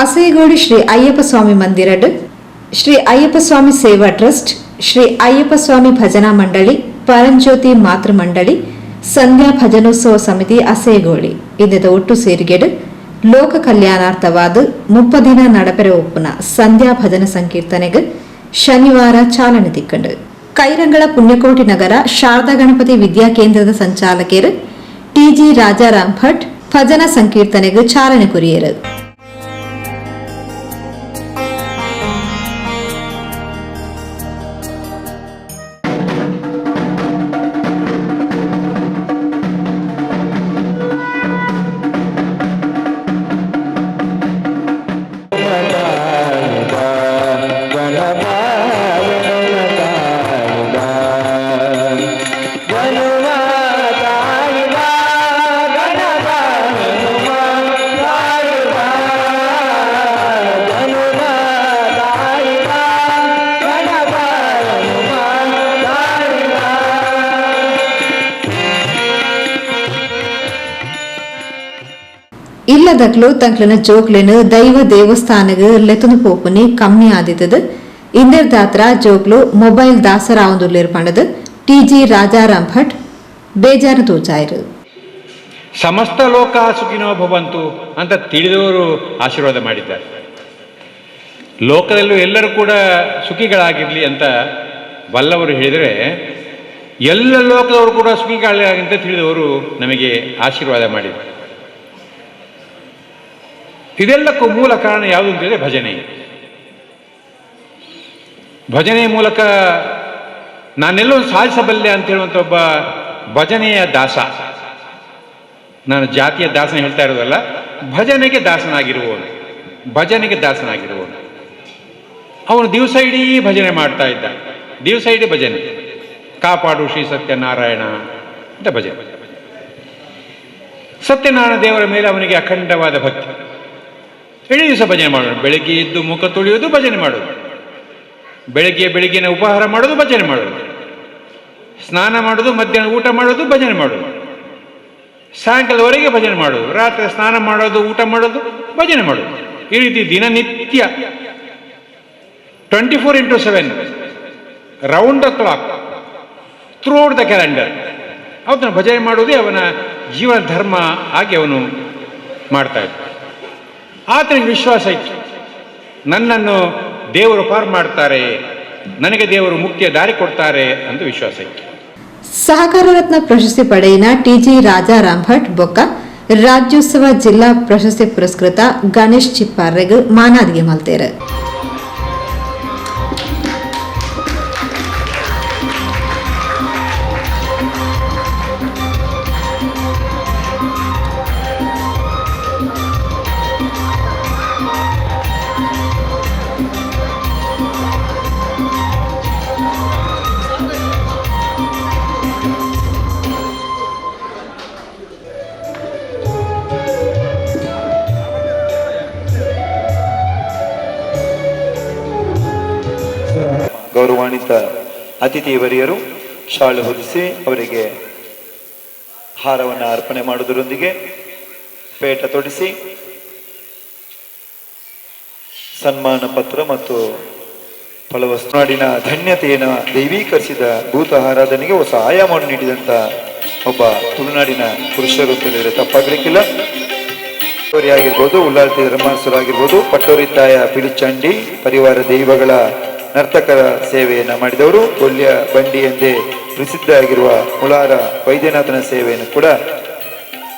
ಅಸೇಗೋಡಿ ಶ್ರೀ ಅಯ್ಯಪ್ಪ ಸ್ವಾಮಿ ಮಂದಿರಡ್ ಶ್ರೀ ಅಯ್ಯಪ್ಪ ಸ್ವಾಮಿ ಸೇವಾ ಟ್ರಸ್ಟ್, ಶ್ರೀ ಅಯ್ಯಪ್ಪ ಸ್ವಾಮಿ ಭಜನಾ ಮಂಡಳಿ, ಪರಂಜ್ಯೋತಿ ಮಾತೃ ಮಂಡಳಿ, ಸಂಧ್ಯಾ ಭಜನೋತ್ಸವ ಸಮಿತಿ ಅಸೇಗೋಳಿ ಇದದ ಒಟ್ಟು ಸೇರಿಗೆಡು ಲೋಕ ಕಲ್ಯಾಣಾರ್ಥವಾದ ಮುಪ್ಪದಿನ ನಡಪೆರೆ ಒಪ್ಪುನ ಸಂಧ್ಯಾ ಭಜನ ಸಂಕೀರ್ತನೆಗೆ ಶನಿವಾರ ಚಾಲನೆ ತಿಕ್ಕಂಡು. ಕೈರಂಗಳ ಪುಣ್ಯಕೋಟಿ ನಗರ ಶಾರದಾ ಗಣಪತಿ ವಿದ್ಯಾ ಕೇಂದ್ರದ ಸಂಚಾಲಕರು ಟಿಜಿ ರಾಜಾರಾಮ್ ಭಟ್ ಭಜನ ಸಂಕೀರ್ತನೆಗೆ ಚಾಲನೆ ಕೊರಿಯರು. ಇಲ್ಲದಕ್ಲು ತಂಕ್ಲನ ಜೋಕ್ಲೆನು ದೈವ ದೇವಸ್ಥಾನಗ ಲೆತುನು ಪೋಪುನಿ ಕಮ್ಮಿ ಆದಿತದ ಇಂದರ್ ದಾತ್ರ ಜೋಕ್ಲು ಮೊಬೈಲ್ ದಾಸರಾವಂದುಲ್ಲೇರ್ ಟಿ ಟಿಜಿ ರಾಜಾರಾಮ್ ಭಟ್ ಬೇಜಾರು ತೋಚಾಯಿರು ಸಮಸ್ತ ಲೋಕ ಸುಖಿನೋ ಭವಂತು ಅಂತ ತಿಳಿದವರು ಆಶೀರ್ವಾದ ಮಾಡಿದ್ದಾರೆ. ಲೋಕದಲ್ಲೂ ಎಲ್ಲರೂ ಕೂಡ ಸುಖಿಗಳಾಗಿರಲಿ ಅಂತ ಬಲ್ಲವರು ಹೇಳಿದರೆ, ಎಲ್ಲ ಲೋಕದವರು ಕೂಡ ಸುಖಿಗಳಾಗಿ ಅಂತ ತಿಳಿದವರು ನಮಗೆ ಆಶೀರ್ವಾದ ಮಾಡಿದ್ದಾರೆ. ಇದೆಲ್ಲಕ್ಕೂ ಮೂಲ ಕಾರಣ ಯಾವುದು ಭಜನೆ. ಭಜನೆಯ ಮೂಲಕ ನಾನೆಲ್ಲೋ ಸಾಧಿಸಬಲ್ಲೆ ಅಂತ ಹೇಳುವಂಥ ಒಬ್ಬ ಭಜನೆಯ ದಾಸ. ನಾನು ಜಾತಿಯ ದಾಸನ ಹೇಳ್ತಾ ಇರೋದಲ್ಲ, ಭಜನೆಗೆ ದಾಸನಾಗಿರುವವನು ಭಜನೆಗೆ ದಾಸನಾಗಿರುವವನು. ಅವನು ದಿವಸ ಇಡೀ ಭಜನೆ ಮಾಡ್ತಾ ಇದ್ದ. ದಿವಸ ಇಡೀ ಭಜನೆ. ಕಾಪಾಡು ಶ್ರೀ ಸತ್ಯನಾರಾಯಣ ಅಂತ ಭಜನೆ. ಸತ್ಯನಾರಾಯಣ ದೇವರ ಮೇಲೆ ಅವನಿಗೆ ಅಖಂಡವಾದ ಭಕ್ತಿ. ಇಡೀ ದಿವಸ ಭಜನೆ ಮಾಡೋಣ ಬೆಳಗ್ಗೆ ಎದ್ದು ಮುಖ ತೊಳೆಯೋದು ಭಜನೆ ಮಾಡೋದು ಬೆಳಗ್ಗೆ ಬೆಳಗ್ಗಿನ ಉಪಹಾರ ಮಾಡೋದು ಭಜನೆ ಮಾಡೋದು ಸ್ನಾನ ಮಾಡೋದು ಮಧ್ಯಾಹ್ನ ಊಟ ಮಾಡೋದು ಭಜನೆ ಮಾಡೋದು ಸಾಯಂಕಾಲದವರೆಗೆ ಭಜನೆ ಮಾಡೋದು ರಾತ್ರಿ ಸ್ನಾನ ಮಾಡೋದು, ಊಟ ಮಾಡೋದು ಭಜನೆ ಮಾಡೋದು ಈ ರೀತಿ ದಿನನಿತ್ಯ twenty four into seven round the clock throughout the calendar ಅವನ ಭಜನೆ ಮಾಡೋದೇ ಅವನ ಜೀವನ ಧರ್ಮ ಆಗಿ ಅವನು ಮಾಡ್ತಾ ಇದ್ದ ಆತನಿಗೆ ವಿಶ್ವಾಸ ಇತ್ತು ನನ್ನನ್ನು ದೇವರು ಪಾರು ಮಾಡ್ತಾರೆ, ನನಗೆ ದೇವರು ಮುಖ್ಯ ದಾರಿ ಕೊಡ್ತಾರೆ ಅಂತ ವಿಶ್ವಾಸ ಇತ್ತು ಸಹಕಾರ ರತ್ನ ಪ್ರಶಸ್ತಿ ಪಡೆಯಿನ ಟಿಜಿ ರಾಜಾರಾಮ್ ಭಟ್ ಬೊಕ್ಕ, ರಾಜ್ಯೋತ್ಸವ ಜಿಲ್ಲಾ ಪ್ರಶಸ್ತಿ ಪುರಸ್ಕೃತ ಗಣೇಶ್ ಚಿಪ್ಪಾರ್ರೆಗ್ ಮಾನಾದಿಗೆ ಮಲ್ತೇರು. ಗೌರವಾನ್ವಿತ ಅತಿಥಿಯವರಿಯರು ಶಾಲು ಹೊದಿಸಿ ಅವರಿಗೆ ಹಾರವನ್ನು ಅರ್ಪಣೆ ಮಾಡುವುದರೊಂದಿಗೆ ಪೇಟ ತೊಡಿಸಿ ಸನ್ಮಾನ ಪತ್ರ ಮತ್ತು ಫಲವಸ್ನಾಡಿನ ಧನ್ಯತೆಯನ್ನ ದೈವೀಕರಿಸಿದ ಭೂತ ಆರಾಧನೆಗೆ ಹೊಸ ಆಯಾಮವನ್ನು ನೀಡಿದಂತ ಒಬ್ಬ ತುಳುನಾಡಿನ ಪುರುಷರು ತಿಳಿದರೆ ತಪ್ಪಾಗಲಿಕ್ಕಿಲ್ಲ. ಆಗಿರ್ಬೋದು ಉಲ್ಲಾಲ್ತಿ ಧರ್ಮಾಸರಾಗಿರ್ಬೋದು ಪಟ್ಟೋರಿ ತಾಯ ಪಿಳಿಚಂಡಿ ಪರಿವಾರ ದೈವಗಳ ನರ್ತಕರ ಸೇವೆಯನ್ನು ಮಾಡಿದವರು ಕೊಲ್ಯ ಬಂಡಿ ಎಂದೇ ಪ್ರಸಿದ್ಧ ಆಗಿರುವ ಮುಲಾರ ವೈದ್ಯನಾಥನ ಸೇವೆಯನ್ನು ಕೂಡ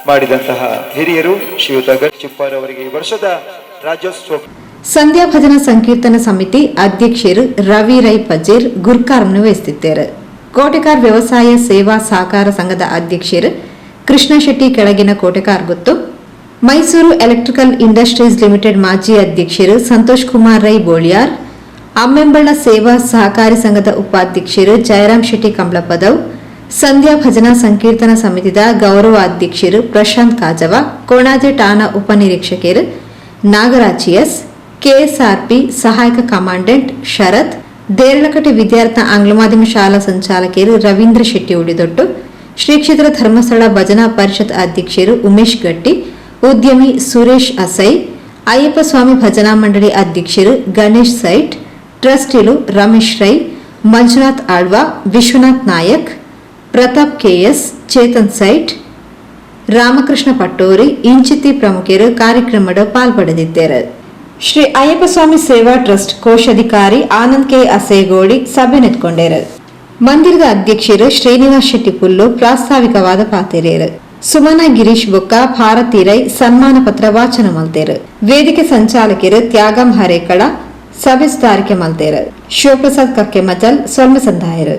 ಮಾಡಿದಂತಹ ಹಿರಿಯರು ಶ್ರೀಯುತ ಚಿಪ್ಪಾರ್ ಅವರಿಗೆ ಈ ವರ್ಷದ ರಾಜ್ಯೋತ್ಸವ. ಸಂಧ್ಯಾ ಭಜನಾ ಸಂಕೀರ್ತನ ಸಮಿತಿ ಅಧ್ಯಕ್ಷರು ರವಿ ರೈ ಪಜೇರ್ ಗುರ್ಕಾರ್ನ ವಹಿಸುತ್ತಿದ್ದಾರೆ ಕೋಟೆಕಾರ್ ವ್ಯವಸಾಯ ಸೇವಾ ಸಹಕಾರ ಸಂಘದ ಅಧ್ಯಕ್ಷರು ಕೃಷ್ಣ ಶೆಟ್ಟಿ ಕೆಳಗಿನ ಕೋಟೆಕಾರ್ ಗೊತ್ತು. ಮೈಸೂರು ಎಲೆಕ್ಟ್ರಿಕಲ್ ಇಂಡಸ್ಟ್ರೀಸ್ ಲಿಮಿಟೆಡ್ ಮಾಜಿ ಅಧ್ಯಕ್ಷರು ಸಂತೋಷ್ ಕುಮಾರ್ ರೈ ಬೋಳಿಯಾರ್. ಅಮ್ಮೆಂಬಳ ಸೇವಾ ಸಹಕಾರಿ ಸಂಘದ ಉಪಾಧ್ಯಕ್ಷರು ಜಯರಾಮ್ ಶೆಟ್ಟಿ ಕಂಬ್ಳಪದವ್ ಸಂಧ್ಯಾ ಭಜನಾ ಸಂಕೀರ್ತನ ಸಮಿತಿದ ಗೌರವ ಅಧ್ಯಕ್ಷರು ಪ್ರಶಾಂತ್ ಕಾಜವ, ಕೋಣಾಜೆ ಠಾಣಾ ಉಪನಿರೀಕ್ಷಕರು ನಾಗರಾಜ್ ಎಸ್, ಕೆಎಸ್ಆರ್ಪಿ ಸಹಾಯಕ ಕಮಾಂಡೆಂಟ್ ಶರತ್, ದೇರಳಕಟ್ಟೆ ವಿದ್ಯಾರ್ಥಿ ಆಂಗ್ಲ ಮಾಧ್ಯಮ ಶಾಲಾ ಸಂಚಾಲಕಿಯರು ರವೀಂದ್ರ ಶೆಟ್ಟಿ ಉಳಿದೊಟ್ಟು ಶ್ರೀ ಕ್ಷೇತ್ರ ಧರ್ಮಸ್ಥಳ ಭಜನಾ ಪರಿಷತ್ ಅಧ್ಯಕ್ಷರು ಉಮೇಶ್ ಗಟ್ಟಿ, ಉದ್ಯಮಿ ಸುರೇಶ್ ಅಸೈ, ಅಯ್ಯಪ್ಪ ಸ್ವಾಮಿ ಭಜನಾ ಮಂಡಳಿ ಅಧ್ಯಕ್ಷರು ಗಣೇಶ್ ಸೈಟ್ ಟ್ರಸ್ಟಿಲು ರಮೇಶ್ ರೈ, ಮಂಜುನಾಥ್ ಆಳ್ವಾ, ವಿಶ್ವನಾಥ್ ನಾಯಕ್, ಪ್ರತಾಪ್ ಕೆಎಸ್, ಚೇತನ್ ಸೈಟ್, ರಾಮಕೃಷ್ಣ ಪಟ್ಟೋರಿ, ಇಂಚಿತಿ ಪ್ರಮುಖರು ಕಾರ್ಯಕ್ರಮದ ಪಾಲ್ಪಡೆದಿದ್ದಾರೆ. ಶ್ರೀ ಅಯ್ಯಪ್ಪ ಸ್ವಾಮಿ ಸೇವಾ ಟ್ರಸ್ಟ್ ಕೋಶಾಧಿಕಾರಿ ಆನಂದ್ ಕೆ ಅಸೇಗೋಡಿ ಸಭೆ ನೆತ್ಕೊಂಡೇರು ಮಂದಿರದ ಅಧ್ಯಕ್ಷರು ಶ್ರೀನಿವಾಸ್ ಶೆಟ್ಟಿ ಪುಲ್ಲು ಪ್ರಾಸ್ತಾವಿಕವಾದ ಪಾತಿರೇರು. ಸುಮನ ಗಿರೀಶ್ ಬೊಕ್ಕ, ಭಾರತಿ ರೈ ಸನ್ಮಾನ ಪತ್ರ ವಾಚನ ಮಲ್ತೇರು ವೇದಿಕೆ ಸಂಚಾಲಕರು ತ್ಯಾಗಂ ಹರೇಕಳ ಸಭೆ ಸುಧಾರಿಕೆ ಮಲ್ತೇರು ಶಿವಪ್ರಸಾದ್ ಕಕ್ಕೆ ಮಜಲ್ ಸೊಲ್ಮೆ ಸಂದಾಯರು